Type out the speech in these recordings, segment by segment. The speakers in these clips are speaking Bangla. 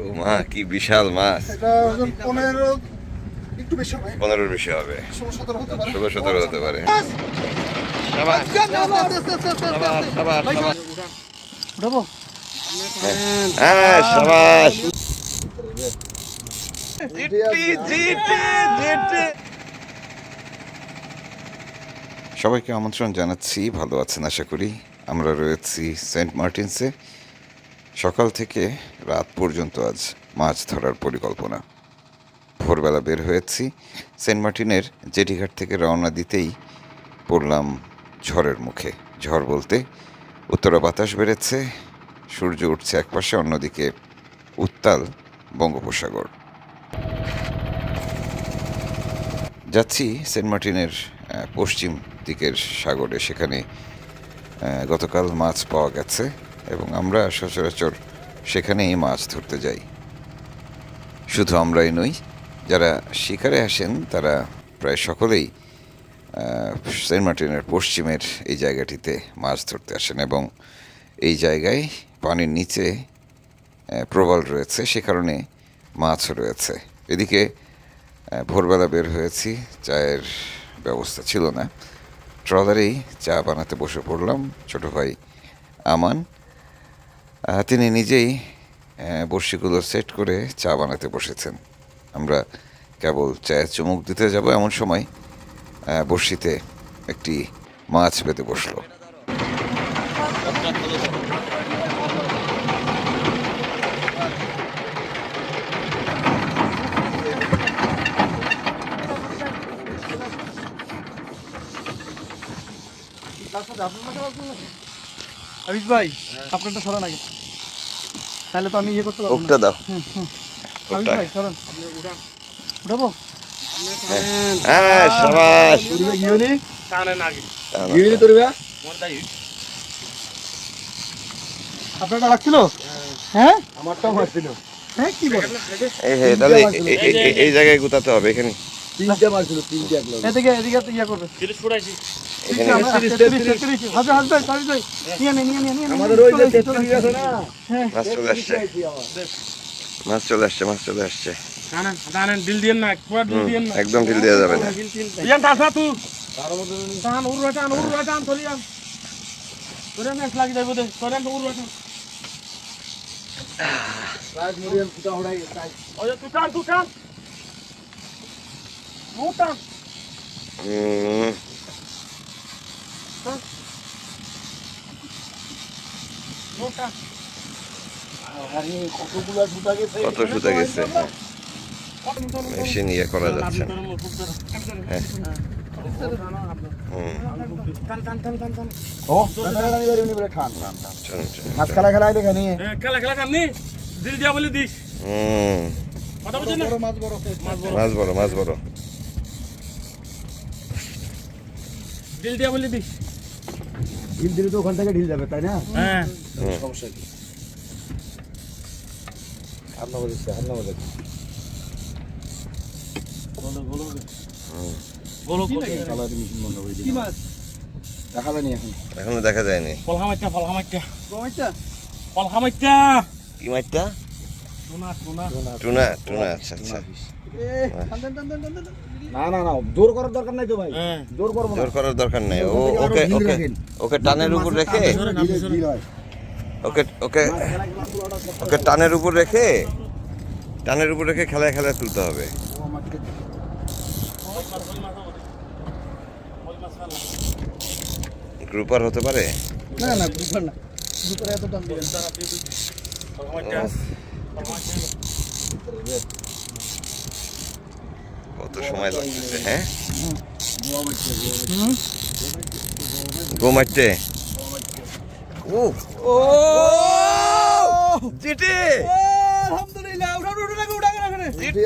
ও মা কি বিশাল মাছ। এটা পনেরো একটু বেশি হবে। পনেরোর বেশি হবে। ষোলো সতেরো হতে পারে। হ্যাঁ। সবাইকে আমন্ত্রণ জানাচ্ছি। ভালো আছেন আশা করি। আমরা রয়েছি সেন্ট মার্টিনসে। সকাল থেকে রাত পর্যন্ত আজ মাছ ধরার পরিকল্পনা। ভোরবেলা বের হয়েছি, সেন্ট মার্টিনের জেটিঘাট থেকে রওনা দিতেই পড়লাম ঝড়ের মুখে। ঝড় বলতে উত্তরা বাতাস বেড়েছে, সূর্য উঠছে একপাশে, অন্যদিকে উত্তাল বঙ্গোপসাগর। যাচ্ছি সেন্ট মার্টিনের পশ্চিম দিকের সাগরে, সেখানে গতকাল মাছ পাওয়া গেছে। এবং আমরা সচরাচর সেখানেই মাছ ধরতে যাই। শুধু আমরাই নই, যারা শিকারে আসেন, তারা প্রায় সকলেই সেন্ট মার্টিনের পশ্চিমের এই জায়গাটিতে মাছ ধরতে আসেন এবং এই জায়গায় পানির নিচে প্রবল রয়েছে, সে কারণে মাছও রয়েছে। এদিকে ভোরবেলা বের হয়েছি, চায়ের ব্যবস্থা ছিল না। ট্রলারেই চা বানাতে বসে পড়লাম, ছোট ভাই আমান তিনি নিজেই বড়শিগুলো সেট করে চা বানাতে বসেছেন। আমরা কেবল চায়ের চুমুক দিতে যাব এমন সময় বড়শিতে একটি মাছ পেতে বসল। ভাই, আপনারটা সরান আগে। তাহলে তো আমি ইয়ে করতে পারব না। ওকটা দাও। ওকটা। উঠাবো? হ্যাঁ সাবাস। গিয়ে আপনারটা লাগছিল হ্যাঁ? আমারটাও মারছিল। হ্যাঁ কি বল? এই তাহলে এই জায়গায় গুতাতে হবে এখানে। এদিকে এদিকে ইয়া করবে। এখানে হাজার হাজার হাজার ভাই নিয়ে নে নিয়ে নে নিয়ে নে আমাদের ওই যে চলে আসছে, চলে তেত্রিশ আছে আসছে। না? হ্যাঁ। মাছ চলে আসছে। চলে আসছে দিল দিয়েন না একদম ঢিল দেওয়া যাবে না। ইয়ান টান না তুই। টান কত সুতা গেছে? মেশিন ইয়ে করা যাচ্ছে হ্যাঁ। খেলা খেলা দেখে নিয়ে খেলা দিল দিয়া বলে দিস। মাছ বড়। মাছ বড় মাছ বড়। দিল দিয়া বলে দিস। ঢিল দিলে তো ওখান থেকে ঢিল যাবে তাই না? হ্যাঁ। সমস্যা কি? হাত না বাজাচ্ছে হাত বলো বলো। বলো কালার মেশিন বন্ধ করে কি দিই মাছ? দেখা যায়নি এখন? এখনও দেখা যায়নি। ফল হামাইটা ফল হামাইটা গমাইটা ফল হামাইটা কি মাছটা? Tuna tuna. Tuna tuna. আচ্ছা আচ্ছা। এ টান টান টান টান টান, টান। না না না জোর করার দরকার নাই তো ভাই। হ্যাঁ। জোর করব জোর করার দরকার নেই। ও ওকে ওকে ওকে টানের উপর রেখে? ওকে ওকে ওকে টানের উপর রেখে? টানের উপর রেখে খেলায় খেলায় তুলতে হবে। গ্রুপার হতে পারে? না না বুঝবার না। দুপুরে এত টান দিবেন কত সময় লাগতেছে হ্যাঁ? গো মারতে। ও। ও! জিটি! আলহামদুলিল্লাহ। উঠা উঠা উঠা উঠা উঠা জিটি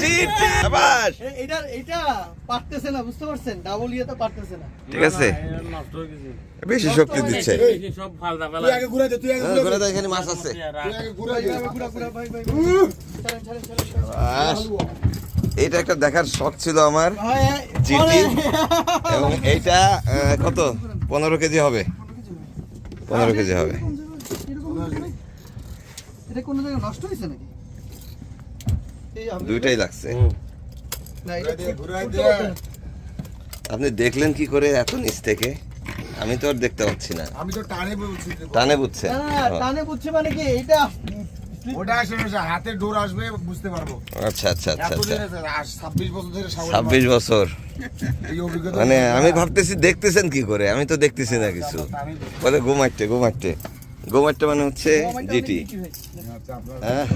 জিটি আবাস এইটা এইটা পারতেছে না বুঝতে পারছেন? ডাবল ইয়েতে পারতেছে না। ঠিক আছে। হয়ে বেশি শক্তি দিচ্ছে। সব ফালতা তুই আগে ঘুরে দে তুই আগে ঘুরে ঘুরে এখানে মাছ আছে। তুই আগে ঘুরে দে। গুড়া গুড়া ভাই ভাই ছাড়েন ছাড়েন ছাড়েন এইটা একটা দেখার শখ ছিল আমার জিটি। এবং এইটা কত? পনেরো কেজি হবে। পনেরো কেজি হবে। এটা কোনো জায়গায় নষ্ট হয়েছে নাকি? দুইটাই লাগছে। এটা। আপনি দেখলেন কি করে এত নিচ থেকে? আমি তো আর দেখতে পাচ্ছি না। আমি তো টানে বলছি যে- টানে না, টানে বুঝছি মানে কি এটা ওটা আসলে হাতে ডোর আসবে বুঝতে পারব। আচ্ছা আচ্ছা আচ্ছা আচ্ছা। বছর ধরে এই মানে আমি ভাবতেছি দেখতেছেন কি করে? আমি তো দেখতেছি না কিছু। বলে ঘুমাইতে ঘুমাইতে ঘুমাইতে মানে হচ্ছে জিটি। আচ্ছা, হ্যাঁ।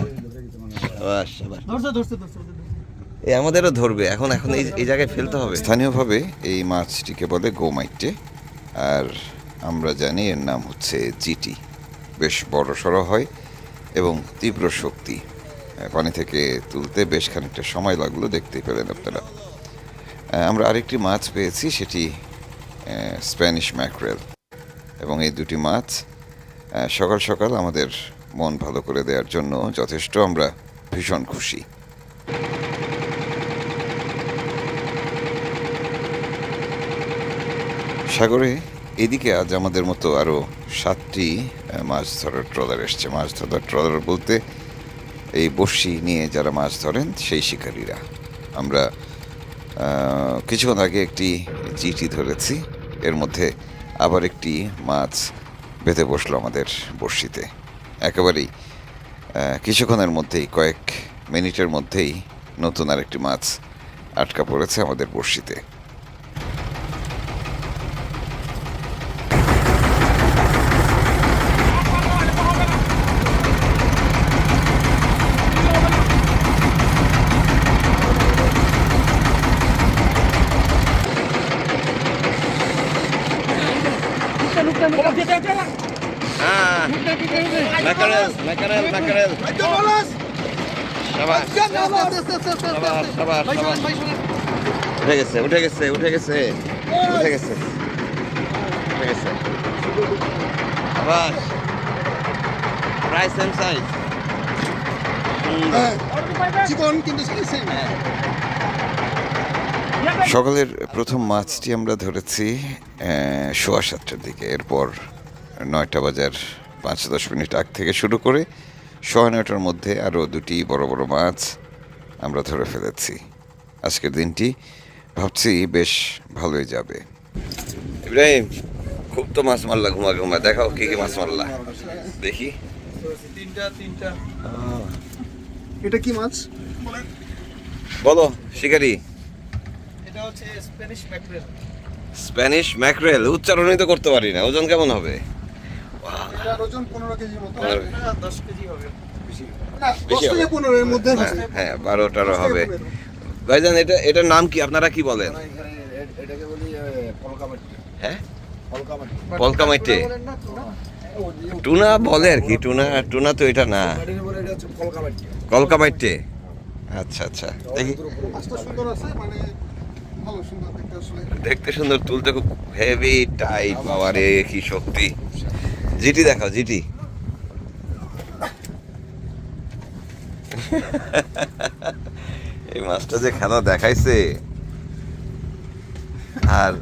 এই আমাদেরও ধরবে। এখন এখন এই এই জায়গায় ফেলতে হবে। স্থানীয়ভাবে এই মাছটিকে বলে গোমাইটে। আর আমরা জানি এর নাম হচ্ছে জিটি। বেশ বড় সড়ো হয়। এবং তীব্র শক্তি। পানি থেকে তুলতে বেশ খানিকটা সময় লাগল, দেখতেই পেলেন আপনারা। আমরা আরেকটি মাছ পেয়েছি, সেটি স্প্যানিশ ম্যাকরেল এবং এই দুটি মাছ সকাল সকাল আমাদের মন ভালো করে দেওয়ার জন্য যথেষ্ট আমরা ভীষণ খুশি। সাগরে এদিকে আজ আমাদের মতো আরও সাতটি মাছ ধরার ট্রলার এসছে। মাছ ধরার ট্রলার বলতে এই বড়শি নিয়ে যারা মাছ ধরেন, সেই শিকারীরা। আমরা কিছুক্ষণ আগে একটি জিটি ধরেছি। এর মধ্যে আবার একটি মাছ বেঁধে বসল আমাদের বড়শিতে। একেবারেই কিছুক্ষণের মধ্যেই, কয়েক মিনিটের মধ্যেই নতুন আরেকটি মাছ আটকা পড়েছে আমাদের বড়শিতে হ্যাঁ ম্যাকারেল ম্যাকারেল ম্যাকারেল সাবাস আস্তে, আস্তে, আস্তে, আস্তে, আস্তে, সাবাস আস্তে। সাবাস ভাই, সাবাস ভাই, শোনেন। উঠে গেছে উঠে গেছে উঠে গেছে। উঠে গেছে। উঠে গেছে। সাবাস। প্রায় সেম সাইজ হ্যাঁ, চিকন কিন্তু সকালের প্রথম মাছটি আমরা ধরেছি সোয়া সাতটার দিকে। এরপর নয়টা বাজার পাঁচ দশ মিনিট আগ থেকে শুরু করে সোয়া নয়টার মধ্যে আরও দুটি বড় বড় মাছ আমরা ধরে ফেলেছি। আজকের দিনটি ভাবছি বেশ ভালোই যাবে। ইব্রাহিম খুব তো মাছ মারলা ঘুমা ঘুমা। দেখাও কি কি মাছ মারলা। দেখি। তিনটা এটা কি মাছ? বলো শিকারি। এটা হচ্ছে স্প্যানিশ ম্যাকরেল স্প্যানিশ ম্যাকরেল উচ্চারণই তো করতে পারি না। ওজন কেমন হবে? এটার ওজন পনেরো কেজির মতো দশ কেজি হবে। হ্যাঁ, হ্যাঁ বারো টারো হবে। ভাইজান এটা এটার নাম কি? আপনারা কি বলেন? এটাকে বলি হ্যাঁ? টুনা? বলে আর কি টুনা টুনা তো এটা না। মাটির উপরে এটা হচ্ছে কলকামাটি কলকা মাইটে আচ্ছা আচ্ছা। দেখি। মাছটা সুন্দর আছে মানে ভালো সুন্দর দেখতে দেখতে সুন্দর তুলতে খুব হেভি টাইট বাবা রে কি শক্তি। জিটি দেখাও জিটি। এই মাছটা যে খেলা দেখাইছে আর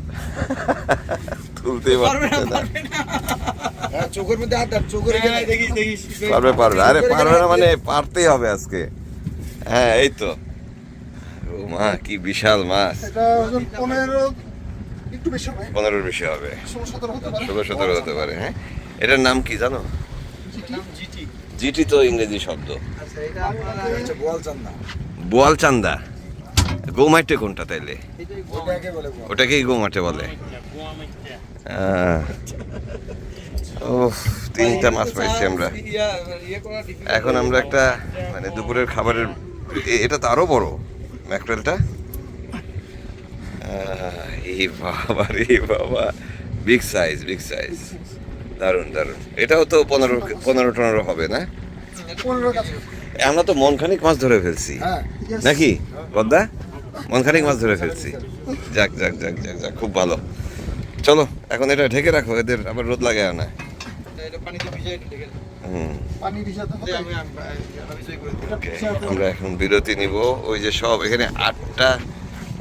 তুলতে পারবে না হ্যাঁ চোখের মধ্যে হাত চোখের পারবে পারবে। আরে পারবে না মানে পারতেই হবে আজকে। হ্যাঁ এই তো। ও মা কি বিশাল মাছ। এটা ওজন পনেরো একটু বেশি হবে। পনেরোর বেশি হবে। ষোলো সতেরো হতে পারে। হ্যাঁ? এটার নাম কি জানো? জিটি? তো ইংরেজি শব্দ। বোয়াল চান্দা বোয়াল চান্দা কোনটা তাইলে? ওটাকে বলে বোয়াল। ওটাকেই গৌমাটে বলে। উফ, তিনটা মাছ পাইছি আমরা। এখন আমরা একটা মানে দুপুরের খাবারের এটা তো আরও বড় ম্যাকরেলটা এই বাবা রে বাবা। বিগ সাইজ বিগ সাইজ দারুণ দারুণ। এটাও তো পনেরো পনেরো টনেরো হবে না? আমরা তো মনখানিক মাছ ধরে ফেলছি। হ্যাঁ নাকি? পদ্মা? মনখানিক মাছ ধরে ফেলছি। যাক যাক যাক যাক যাক খুব ভালো। চলো এখন এটা ঢেকে রাখো এদের আবার রোদ লাগে না। আমরা এখন বিরতি নিব। ওই যে সব এখানে আটটা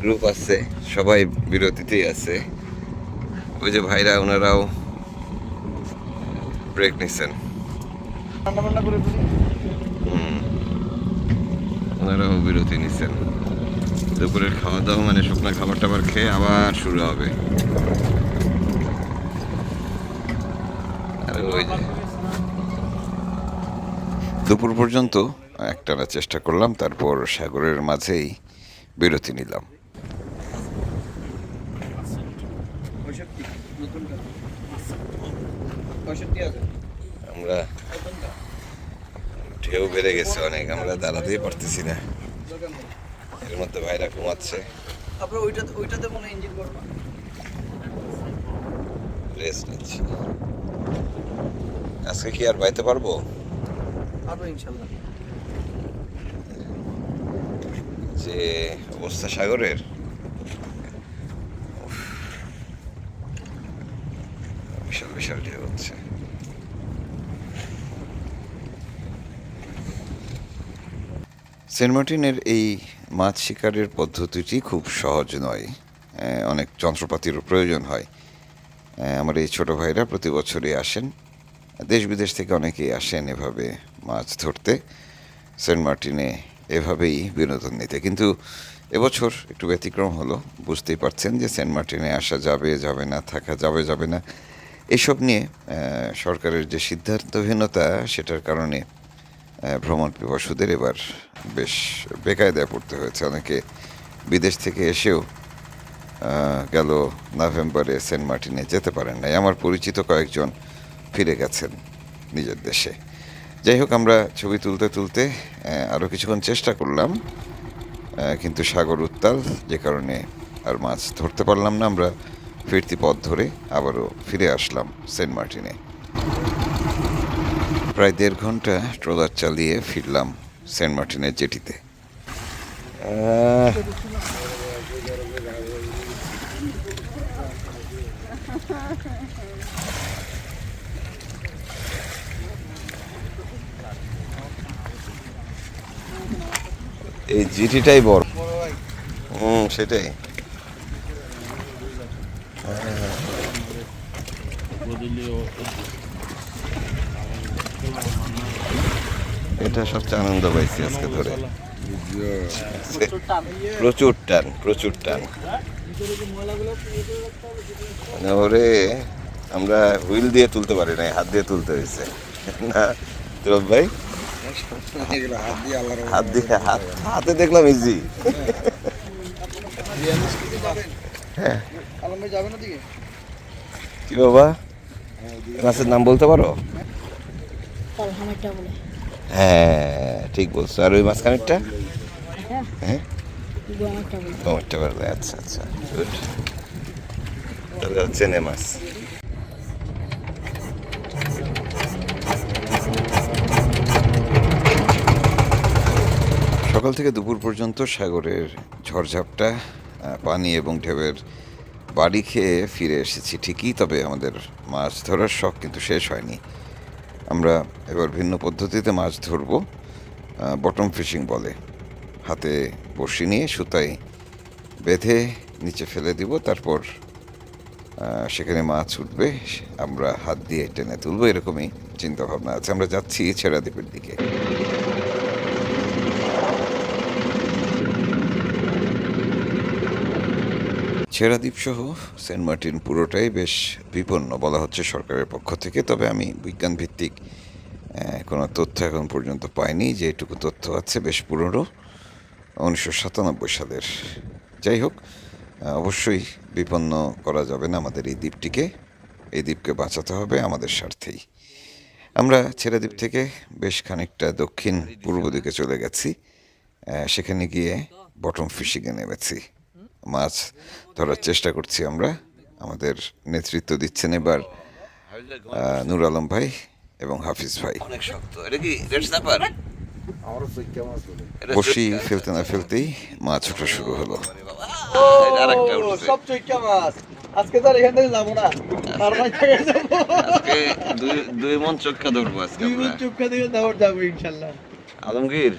গ্রুপ আছে সবাই বিরতিতেই আছে। ওই যে ভাইরা ওনারাও ব্রেক হুম। ওনারাও বিরতি নিচ্ছেন দুপুরের খাওয়া দাওয়া মানে শুকনো খাবার টাবার খেয়ে আবার শুরু হবে। আর ওই যে দুপুর পর্যন্ত একটানা চেষ্টা করলাম তারপর সাগরের মাঝেই বিরতি নিলাম। আমরা ঢেউ বেড়ে গেছে অনেক আমরা দাঁড়াতেই পারতেছি না। এর মধ্যে ভাইরা ঘুমাচ্ছে। আপনার ওইটাতে ওইটাতে মনে ইঞ্জিন করব রেস্ট নিচ্ছি। আজকে কি আর বাইতে পারব? পারব ইনশাল্লাহ। যে অবস্থা সাগরের? বিশাল বিশাল ঢেউ হচ্ছে। সেন্ট মার্টিনের এই মাছ শিকারের পদ্ধতিটি খুব সহজ নয়। অনেক যন্ত্রপাতিরও প্রয়োজন হয়। আমার এই ছোটো ভাইরা প্রতি বছরই আসেন। দেশ বিদেশ থেকে অনেকেই আসেন এভাবে মাছ ধরতে। সেন্ট মার্টিনে এভাবেই বিনোদন নিতে। কিন্তু এবছর একটু ব্যতিক্রম হলো। বুঝতেই পারছেন যে সেন্ট মার্টিনে আসা যাবে যাবে না, থাকা যাবে যাবে না। এসব নিয়ে সরকারের যে সিদ্ধান্তহীনতা, সেটার কারণে ভ্রমণ পিপাসুদের এবার বেশ বেকায়দায় পড়তে হয়েছে। অনেকে বিদেশ থেকে এসেও গেল নভেম্বরে সেন্ট মার্টিনে, যেতে পারেন নাই। আমার পরিচিত কয়েকজন ফিরে গেছেন নিজের দেশে। যাই হোক, আমরা ছবি তুলতে তুলতে আরও কিছুক্ষণ চেষ্টা করলাম কিন্তু সাগর উত্তাল, যে কারণে আর মাছ ধরতে পারলাম না। আমরা ফিরতি পথ ধরে আবারও ফিরে আসলাম সেন্ট মার্টিনে। প্রায় দেড় ঘণ্টা ট্রলার চালিয়ে ফিরলাম সেন্ট মার্টিনের জেটিতে। এই জিটিটাই বড়। হুম সেটাই। এটা সবচেয়ে আনন্দ পাইছি আজকে ধরে। প্রচুর টান প্রচুর টান। মানে ওরে, আমরা হুইল দিয়ে তুলতে পারি না হাত দিয়ে তুলতে হয়েছে না তুরব ভাই? হাত দিয়ে, হাত, হাতে দেখলাম ইজি দিকে কি বাবা? মাছের নাম বলতে পারো? হ্যাঁ ঠিক বলছো। আর ওই মাঝখানেরটা? হ্যাঁ? গোয়ামারটা বলে আচ্ছা আচ্ছা গুড তাহলে হচ্ছে নে মাছ সকাল থেকে দুপুর পর্যন্ত সাগরের ঝড়ঝাপটা পানি এবং ঢেউয়ের বাড়ি খেয়ে ফিরে এসেছি ঠিকই তবে আমাদের মাছ ধরার শখ কিন্তু শেষ হয়নি। আমরা এবার ভিন্ন পদ্ধতিতে মাছ ধরব বটম ফিশিং বলে। হাতে বসি নিয়ে সুতায় বেঁধে নিচে ফেলে দিব, তারপর সেখানে মাছ উঠবে, আমরা হাত দিয়ে টেনে তুলবো, এরকমই চিন্তাভাবনা আছে। আমরা যাচ্ছি ছেড়া দ্বীপের দিকে। ছেড়া দ্বীপ সহ সেন্ট মার্টিন পুরোটাই বেশ বিপন্ন বলা হচ্ছে সরকারের পক্ষ থেকে। তবে আমি বিজ্ঞান ভিত্তিক কোনো তথ্য এখন পর্যন্ত পাইনি। যেটুকু তথ্য আছে বেশ পুরনো, উনিশশো সাতানব্বই সালের। যাই হোক অবশ্যই বিপন্ন করা যাবে না আমাদের এই দ্বীপটিকে। এই দ্বীপকে বাঁচাতে হবে আমাদের স্বার্থেই। আমরা ছেড়া দ্বীপ থেকে বেশ খানিকটা দক্ষিণ পূর্ব দিকে চলে গেছি। সেখানে গিয়ে বটম ফিশিংয়ে নেমেছি। মাছ ধরার চেষ্টা করছি আমরা। আমাদের নেতৃত্ব দিচ্ছেন এবার নূর আলম ভাই এবং হাফিজ ভাই। অনেক শক্ত। এটা কি বসি ফেলতে না ফেলতেই মাছ ওঠা শুরু হলো। আজকে তো আর এখান থেকে যাব না। মাছ আজকে দুই দুই মন চক্কা ধরবো আজকে দুই আমরা। মিনিট চুপকা থেকে যাব ইনশাল্লাহ। আলমগীর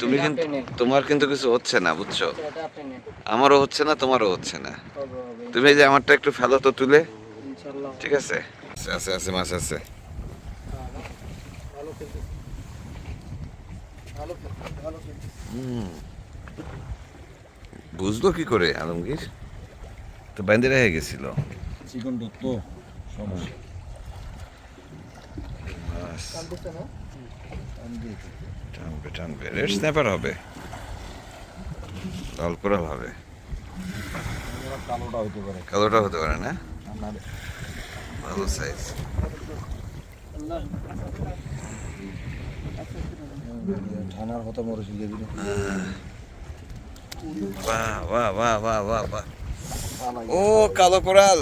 তুমি কিন্তু তোমার কিন্তু কিছু হচ্ছে না বুঝছ? আমারও হচ্ছে না তোমারও হচ্ছে না। তুমি এই যে আমারটা একটু ফেলো তো তুলে। ঠিক আছে? আছে, আছে মাছ আছে। বুঝলো কি করে আলমগীর? তো বাইন্দে রেখে গেছিল। চিকন দত্ত সমস্যা। টানবে টানবে রেড স্ন্যাপার হবে। লাল কোরাল হবে কালোটা হইতে পারে। কালোটা হতে পারে না? ভালো সাইজ থানার কথা মরে শিখে দিল। বাহ বাহ বাহ বাহ বাহ বাহ। ও কালো কোরাল।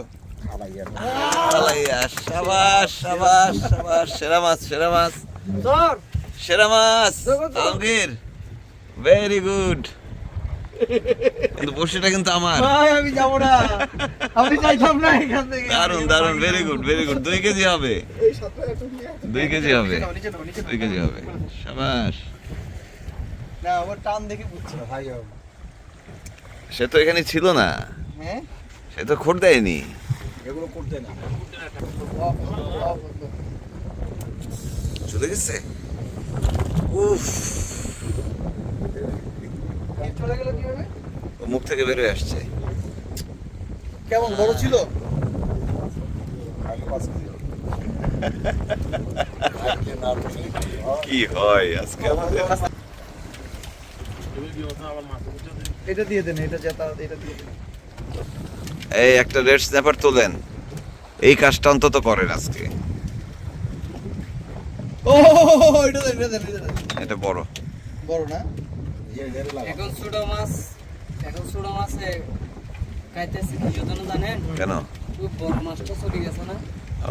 আলাইয়া সাবাস সাবাস সাবাস। সেরা মাছ সেরা মাছ। সেরা মাছ। আলমগীর ভেরি গুড কিন্তু বসিটা কিন্তু আমার। আমি যাব না। আমি চাইতাম না এখান থেকে। দারুণ দারুণ ভেরি গুড ভেরি গুড দুই কেজি হবে। দুই কেজি হবে। দুই কেজি হবে। সাবাস। না আমার টান দেখে বুঝছি ভাই সে তো এখানে ছিল না। হ্যাঁ? সে তো খোট দেয়নি। এগুলো করতে না। চলে গেছে? উফ। চলে গেল কীভাবে? ও মুখ থেকে বেরোয় আসছে। কেমন বড় ছিল? কি হয় আজকে এটা দিয়ে দেন এটা যেটা এটা দিয়ে দেন। এই একটা রেড স্ন্যাপার তোলেন। এই কাজটা অন্তত করেন আজকে। ও এটা দেন এটা দেন। এটা বড়। বড় না? এখন ছোট মাছ এখন ছোট মাছে খাইতেছি কি জন্য জানেন? কেন? খুব বড় মাছটা চলে গেছে না?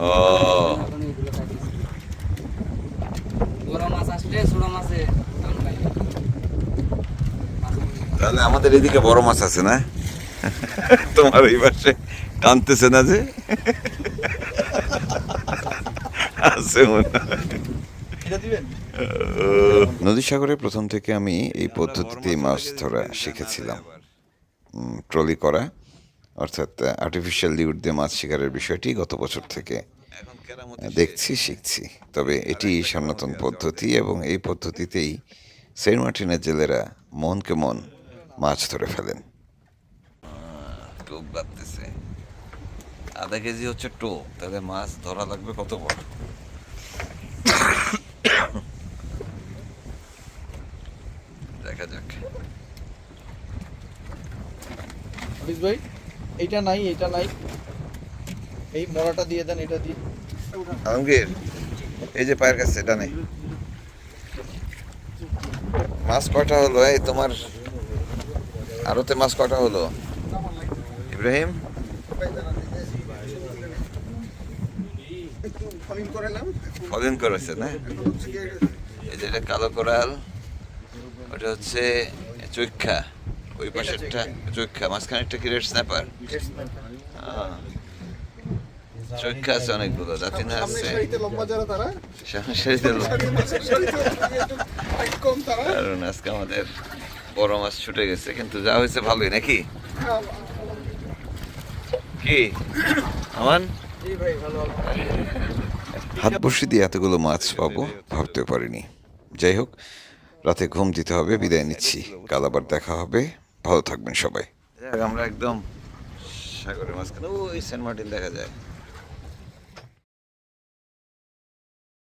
ও। এখন এগুলো খাইতেছি। বড় মাছ আসলে ছোট মাছে তাহলে আমাদের এদিকে বড় মাছ আছে না? তোমার এই পাশে টানতেছে না যে? আছে মনে হয়। এটা দিবেন? নদী সাগরে প্রথম থেকে আমি এই পদ্ধতিতেই মাছ ধরা শিখেছিলাম। ট্রলি করা, অর্থাৎ আর্টিফিশিয়াল লিউড দিয়ে মাছ শিকারের বিষয়টি গত বছর থেকে দেখছি, শিখছি। তবে এটি সনাতন পদ্ধতি এবং এই পদ্ধতিতেই সেন্ট মার্টিনের জেলেরা মনকে মন মাছ ধরে ফেলেন। টোপ বাঁধতেছে আধা কেজি হচ্ছে টোপ, তাহলে মাছ ধরা লাগবে কত বড়? দেখা যাক। হাফিজ ভাই এইটা নাই এটা নাই। এই মরাটা দিয়ে দেন এটা দিয়ে। আলমগীর এই যে পায়ের কাছে এটা নেই মাছ কয়টা হলো? এই তোমার আরতে মাছ কয়টা হলো? ইব্রাহিম? ফলিন করেছে না? এই যে এটা কালো কোরাল। ওটা হচ্ছে চৈক্ষা ওই পাশেরটা চৈক্ষা মাঝখানেরটা কি রেড স্ন্যাপার চৈক্ষা আছে অনেকগুলো দাতিনা আছে। কারণ আজকে আমাদের বড় মাছ ছুটে গেছে কিন্তু যা হয়েছে ভালোই নাকি? কি? আমান? হাত বসে দিয়ে এতগুলো মাছ পাবো ভাবতে পারিনি। যাই হোক রাতে ঘুম দিতে হবে, বিদায় নিচ্ছি। কাল আবার দেখা হবে। ভালো থাকবেন সবাই। আমরা একদম সাগরের মাঝখানে। ওই সেন্ট মার্টিন দেখা যায়।